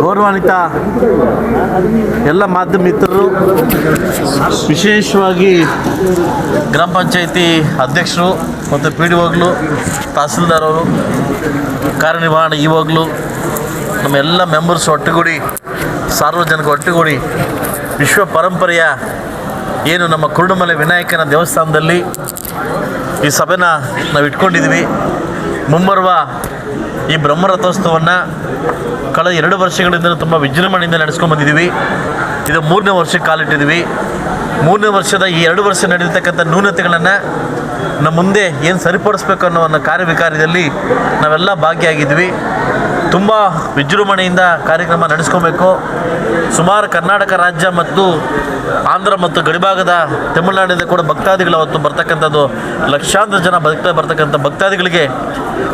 ಗೌರವಾನ್ವಿತ ಎಲ್ಲ ಮಾಧ್ಯಮ ಮಿತ್ರರು ವಿಶೇಷವಾಗಿ ಗ್ರಾಮ ಪಂಚಾಯಿತಿ ಅಧ್ಯಕ್ಷರು ಮತ್ತು ಪಿ ಡಿ ಹೋಗ್ಲು ತಹಸೀಲ್ದಾರ್ ಅವರು ಕಾರ್ಯನಿರ್ವಹಣೆ ಇವಾಗಲೂ ನಮ್ಮ ಎಲ್ಲ ಮೆಂಬರ್ಸ್ ಒಟ್ಟುಗೂಡಿ, ಸಾರ್ವಜನಿಕ ಒಟ್ಟುಗೂಡಿ, ವಿಶ್ವ ಪರಂಪರೆಯ ಏನು ನಮ್ಮ ಕುರುಡುಮಲೆ ವಿನಾಯಕನ ದೇವಸ್ಥಾನದಲ್ಲಿ ಈ ಸಭೆನ ನಾವು ಇಟ್ಕೊಂಡಿದ್ದೀವಿ ಮುಂಬರುವ ಈ ಬ್ರಹ್ಮರಥೋತ್ಸವವನ್ನು ಕಳೆದ ಎರಡು ವರ್ಷಗಳಿಂದ ತುಂಬ ವಿಜೃಂಭಣೆಯಿಂದ ನಡೆಸ್ಕೊಂಡು ಬಂದಿದ್ದೀವಿ ಇದು ಮೂರನೇ ವರ್ಷಕ್ಕೆ ಕಾಲಿಟ್ಟಿದ್ದೀವಿ ಮೂರನೇ ವರ್ಷದ ಈ ಎರಡು ವರ್ಷ ನಡೆಯತಕ್ಕಂಥ ನ್ಯೂನತೆಗಳನ್ನು ನಮ್ಮ ಮುಂದೆ ಏನು ಸರಿಪಡಿಸ್ಬೇಕು ಅನ್ನೋ ಒಂದು ಕಾರ್ಯವಿಕಾರ್ಯದಲ್ಲಿ ನಾವೆಲ್ಲ ಭಾಗಿಯಾಗಿದ್ವಿ. ತುಂಬ ವಿಜೃಂಭಣೆಯಿಂದ ಕಾರ್ಯಕ್ರಮ ನಡೆಸ್ಕೋಬೇಕು. ಸುಮಾರು ಕರ್ನಾಟಕ ರಾಜ್ಯ ಮತ್ತು ಆಂಧ್ರ ಮತ್ತು ಗಡಿಭಾಗದ ತಮಿಳುನಾಡಿಂದ ಕೂಡ ಭಕ್ತಾದಿಗಳು ಅವತ್ತು ಬರ್ತಕ್ಕಂಥದ್ದು, ಲಕ್ಷಾಂತರ ಜನ ಬದುಕ್ತಾ ಬರ್ತಕ್ಕಂಥ ಭಕ್ತಾದಿಗಳಿಗೆ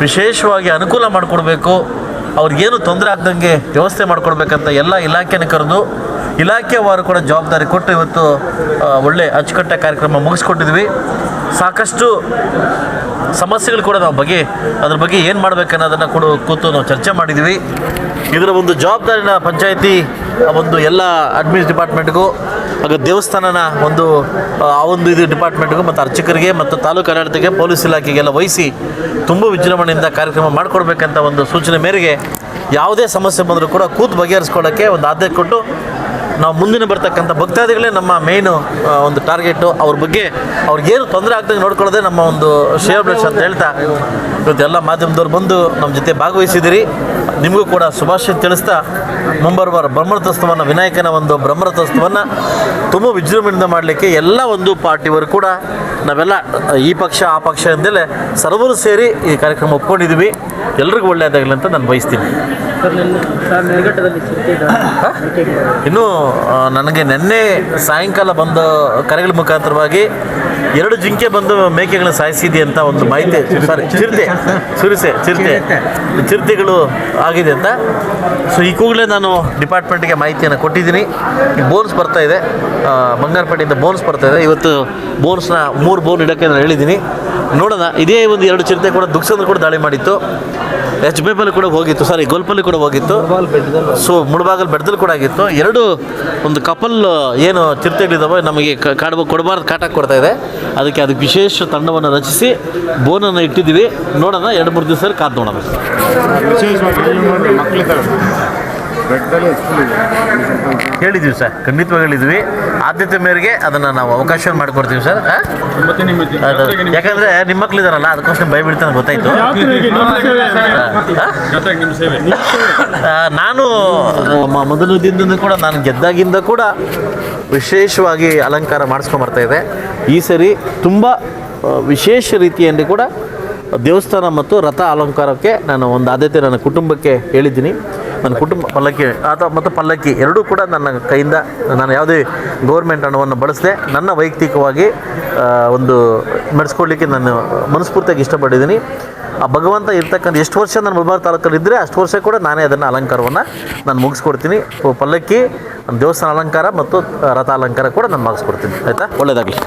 ವಿಶೇಷವಾಗಿ ಅನುಕೂಲ ಮಾಡಿಕೊಡ್ಬೇಕು. ಅವ್ರಿಗೇನು ತೊಂದರೆ ಆಗ್ದಂಗೆ ವ್ಯವಸ್ಥೆ ಮಾಡಿಕೊಡ್ಬೇಕಂತ ಎಲ್ಲ ಇಲಾಖೆನ ಕರೆದು ಇಲಾಖೆವಾರು ಕೂಡ ಜವಾಬ್ದಾರಿ ಕೊಟ್ಟು ಇವತ್ತು ಒಳ್ಳೆ ಅಚ್ಚುಕಟ್ಟಾಗಿ ಕಾರ್ಯಕ್ರಮ ಮುಗಿಸ್ಕೊಟ್ಟಿದ್ವಿ. ಸಾಕಷ್ಟು ಸಮಸ್ಯೆಗಳು ಕೂಡ ನಾವು ಬಗ್ಗೆ, ಅದ್ರ ಬಗ್ಗೆ ಏನು ಮಾಡ್ಬೇಕು ಅನ್ನೋದನ್ನು ಕೂಡ ಕೂತು ನಾವು ಚರ್ಚೆ ಮಾಡಿದ್ದೀವಿ ಇದರ ಒಂದು ಜವಾಬ್ದಾರಿನ ಪಂಚಾಯಿತಿ ಒಂದು ಎಲ್ಲ ಅಡ್ಮಿನ್ ಡಿಪಾರ್ಟ್ಮೆಂಟ್ಗೂ ಹಾಗೂ ದೇವಸ್ಥಾನನ ಒಂದು, ಆ ಒಂದು ಇದು ಡಿಪಾರ್ಟ್ಮೆಂಟ್ಗೂ ಮತ್ತು ಅರ್ಚಕರಿಗೆ ಮತ್ತು ತಾಲೂಕು ಆಡಳಿತಕ್ಕೆ ಪೊಲೀಸ್ ಇಲಾಖೆಗೆಲ್ಲ ವಹಿಸಿ ತುಂಬ ವಿಜೃಂಭಣೆಯಿಂದ ಕಾರ್ಯಕ್ರಮ ಮಾಡಿಕೊಡ್ಬೇಕಂತ ಒಂದು ಸೂಚನೆ ಮೇರೆಗೆ ಯಾವುದೇ ಸಮಸ್ಯೆ ಬಂದರೂ ಕೂಡ ಕೂತು ಬಗೆಹರಿಸ್ಕೊಳ್ಳೋಕ್ಕೆ ಒಂದು ಆದ್ಯತೆ ಕೊಟ್ಟು ನಾವು ಮುಂದಿನ ಬರ್ತಕ್ಕಂಥ ಭಕ್ತಾದಿಗಳೇ ನಮ್ಮ ಮೇಯ್ನು ಒಂದು ಟಾರ್ಗೆಟು ಅವ್ರ ಬಗ್ಗೆ ಅವ್ರಿಗೇನು ತೊಂದರೆ ಆಗ್ದಂಗೆ ನೋಡ್ಕೊಳ್ಳೋದೇ ನಮ್ಮ ಒಂದು ಶೇರ್ ಬ್ಲಡ್ಸ್ ಅಂತ ಹೇಳ್ತಾ, ಇವತ್ತು ಎಲ್ಲ ಮಾಧ್ಯಮದವ್ರು ಬಂದು ನಮ್ಮ ಜೊತೆ ಭಾಗವಹಿಸಿದಿರಿ ನಿಮಗೂ ಕೂಡ ಶುಭಾಶಯ ತಿಳಿಸ್ತಾ, ಮುಂಬರುವ ಬ್ರಹ್ಮರಥೋತ್ಸವನ ವಿನಾಯಕನ ಒಂದು ಬ್ರಹ್ಮರಥೋತ್ಸವನ ತುಂಬ ವಿಜೃಂಭಣೆಯಿಂದ ಮಾಡಲಿಕ್ಕೆ ಎಲ್ಲ ಒಂದು ಪಾರ್ಟಿಯವರು ಕೂಡ, ನಾವೆಲ್ಲ ಈ ಪಕ್ಷ, ಆ ಪಕ್ಷ ಎಂದಲೇ ಸರ್ವರು ಸೇರಿ ಈ ಕಾರ್ಯಕ್ರಮ ಒಪ್ಕೊಂಡಿದ್ದೀವಿ. ಎಲ್ರಿಗೂ ಒಳ್ಳೆಯದಾಗಲಿ ಅಂತ ನಾನು ಬಯಸ್ತೀನಿ. ಇನ್ನೂ ನನಗೆ ನಿನ್ನೆ ಸಾಯಂಕಾಲ ಬಂದ ಕರೆಗಳ ಮುಖಾಂತರವಾಗಿ ಎರಡು ಜಿಂಕೆ ಬಂದು ಮೇಕೆಗಳನ್ನ ಸಾಯಿಸಿದೆ ಅಂತ ಒಂದು ಮಾಹಿತಿ ಸಾರಿ ಚಿರತೆ ಸುರಿಸೆ ಚಿರತೆ ಚಿರತೆಗಳು ಆಗಿದೆ ಅಂತ. ಸೊ ಈ ಕೂಗಲೇ ನಾನು ಡಿಪಾರ್ಟ್ಮೆಂಟ್ಗೆ ಮಾಹಿತಿಯನ್ನು ಕೊಟ್ಟಿದ್ದೀನಿ. ಬೋನ್ಸ್ ಬರ್ತಾ ಇದೆ. ಬಂಗಾರಪೇಟೆಯಿಂದ ಬೋನ್ಸ್ ಬರ್ತಾ ಇದೆ. ಇವತ್ತು ಬೋನ್ಸ್ನ ಮೂರು ಬೋನ್ ಇಡೋಕ್ಕೆ ನಾನು ಹೇಳಿದ್ದೀನಿ. ನೋಡೋಣ. ಇದೇ ಒಂದು ಎರಡು ಚಿರತೆ ಕೂಡ ದುಕ್ಸಂದ್ರ ಕೂಡ ದಾಳಿ ಮಾಡಿತ್ತು. ಎಚ್ ಬೇಪಲ್ಲಿ ಕೂಡ ಹೋಗಿತ್ತು. ಸಾರಿ ಗೋಲ್ಪಲ್ಲಿ ಕೂಡ ಹೋಗಿತ್ತು. ಸೊ ಮುಳಬಾಗಲ್ ಬೆಟ್ಟದಲ್ಲಿ ಕೂಡ ಆಗಿತ್ತು. ಎರಡು ಒಂದು ಕಪಲ್ ಏನು ಚಿರತೆಗಳಿದ್ದಾವೆ ನಮಗೆ ಕ- ಕಾಡುವ ಕೊಡಬಾರ್ದು ಕಾಟ ಕೊಡ್ತಾ ಇದೆ. ಅದಕ್ಕೆ ಅದಕ್ಕೆ ವಿಶೇಷ ತಂಡವನ್ನು ರಚಿಸಿ ಬೋನನ್ನು ಇಟ್ಟಿದ್ದೀವಿ. ನೋಡೋಣ, ಎರಡು ಮೂರು ದಿವಸ ಕಾದು ನೋಡೋಣ. ಹೇಳಿದ್ದೀವಿ ಸರ್ ಖಂಡಿತವಾಗಿ ಹೇಳಿದ್ವಿ. ಆದ್ಯತೆ ಮೇರೆಗೆ ಅದನ್ನು ನಾವು ಅವಕಾಶ ಮಾಡಿಕೊಡ್ತೀವಿ ಸರ್ ಯಾಕಂದ್ರೆ ನಿಮ್ಮ ಮಕ್ಳು ಇದಾರಲ್ಲ ಅದಕ್ಕೋಸ್ಕರ ಭಯ ಬೀಳ್ತಾನೆ ಗೊತ್ತಾಯ್ತು. ಜೊತೆಗೆ ನಿಮ್ಮ ಸೇವೆ. ನಾನು ಮೊದಲು ಮೊದಲ ದಿನದಿಂದ ಕೂಡ ನಾನು ಗೆದ್ದಾಗಿಂದ ಕೂಡ ವಿಶೇಷವಾಗಿ ಅಲಂಕಾರ ಮಾಡಿಸ್ಕೊಂಡ್ ಬರ್ತಾ ಇದೆ ಈ ಸರಿ ತುಂಬ ವಿಶೇಷ ರೀತಿಯಲ್ಲಿ ಕೂಡ ದೇವಸ್ಥಾನ ಮತ್ತು ರಥ ಅಲಂಕಾರಕ್ಕೆ ನಾನು ಒಂದು ಆದ್ಯತೆ ನನ್ನ ಕುಟುಂಬಕ್ಕೆ ಹೇಳಿದ್ದೀನಿ. ನನ್ನ ಕುಟುಂಬ ಪಲ್ಲಕ್ಕಿ ಅಥವಾ ಮತ್ತು ಪಲ್ಲಕ್ಕಿ ಎರಡೂ ಕೂಡ ನನ್ನ ಕೈಯಿಂದ ನಾನು ಯಾವುದೇ ಗೌರ್ಮೆಂಟ್ ಹಣವನ್ನು ಬಳಸದೆ ನನ್ನ ವೈಯಕ್ತಿಕವಾಗಿ ಒಂದು ನಡೆಸ್ಕೊಡ್ಲಿಕ್ಕೆ ನಾನು ಮನಸ್ಫೂರ್ತಿಯಾಗಿ ಇಷ್ಟಪಟ್ಟಿದ್ದೀನಿ. ಆ ಭಗವಂತ ಇರ್ತಕ್ಕಂಥ ಎಷ್ಟು ವರ್ಷ ನಾನು ಮುಲ್ಬಾರ್ ತಾಲೂಕಲ್ಲಿ ಇದ್ದರೆ ಅಷ್ಟು ವರ್ಷ ಕೂಡ ನಾನೇ ಅದನ್ನು ಅಲಂಕಾರವನ್ನು ನಾನು ಮುಗಿಸ್ಕೊಡ್ತೀನಿ. ಪಲ್ಲಕ್ಕಿ, ದೇವಸ್ಥಾನ ಅಲಂಕಾರ ಮತ್ತು ರಥ ಅಲಂಕಾರ ಕೂಡ ನಾನು ಮಾಡಿಸ್ಕೊಡ್ತೀನಿ ಆಯಿತಾ? ಒಳ್ಳೆಯದಾಗಲಿ